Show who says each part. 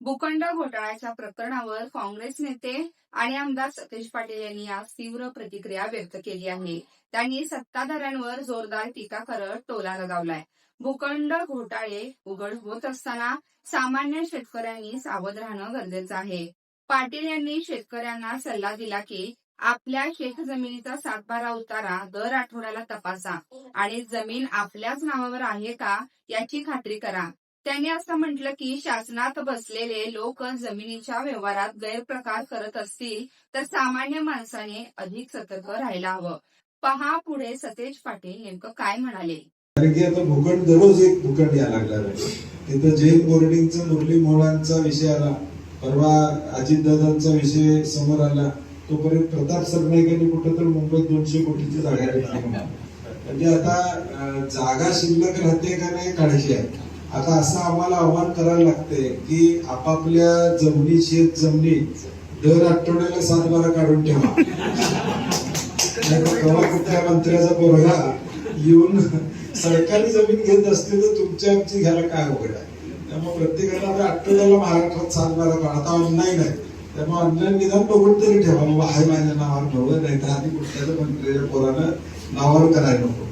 Speaker 1: भूखंड घोटाळ्याच्या प्रकरणावर काँग्रेस नेते आणि आमदार सतीश पाटील यांनी आज तीव्र प्रतिक्रिया व्यक्त केली आहे. त्यांनी सत्ताधाऱ्यांवर जोरदार टीका करत टोला लगावलाय. भूखंड घोटाळे उघड होत असताना सामान्य शेतकऱ्यांनी सावध राहणं गरजेचं आहे. पाटील यांनी शेतकऱ्यांना सल्ला दिला की आपल्या शेत जमिनीचा सातबारा उतारा दर आठवड्याला तपासा आणि जमीन आपल्याच नावावर आहे का याची खात्री करा. त्यांनी असं म्हटलं की शासनात बसलेले लोक जमिनीच्या व्यवहारात गैरप्रकार करत असतील तर सामान्य माणसाने अधिक सतर्क राहायला हवं. पहा पुढे सतेज पाटील नेमकं काय म्हणाले.
Speaker 2: कारण की आता भूखंड दररोज एक भूखंड यायला लागला आहे. तिथं जैन बोर्डिंगचा मुरली मोहळांचा विषय आला. परवा अजितदादांचा विषय समोर आला. तोपर्यंत प्रताप सरनाईकांनी कुठं तर मुंबईत दोनशे कोटीची जागा घेतली. म्हणजे आता जागा शिल्लक राहते का नाही काढायची आहे. आता असं आम्हाला आव्हान करायला लागतंय की आपापल्या जमिनी शेत जमिनी दर आठवड्याला सात बारा काढून ठेवा. नाहीतर कुठल्या मंत्र्याचा पोरगा येऊन सरकारी जमीन घेत असते तर तुमच्या आमची घ्यायला काय अवघड आहे? त्यामुळे प्रत्येकाला आता आठवड्याला महाराष्ट्रात सात बारा काढा. आता ऑनलाईन आहे. त्यामुळे ऑनलाईन निदान बघून तरी ठेवा. बाबा हाय माझ्या नावावर ठेवलं नाही तर आधी कुठल्याच मंत्र्याच्या पोरानं नावावर करायला नको.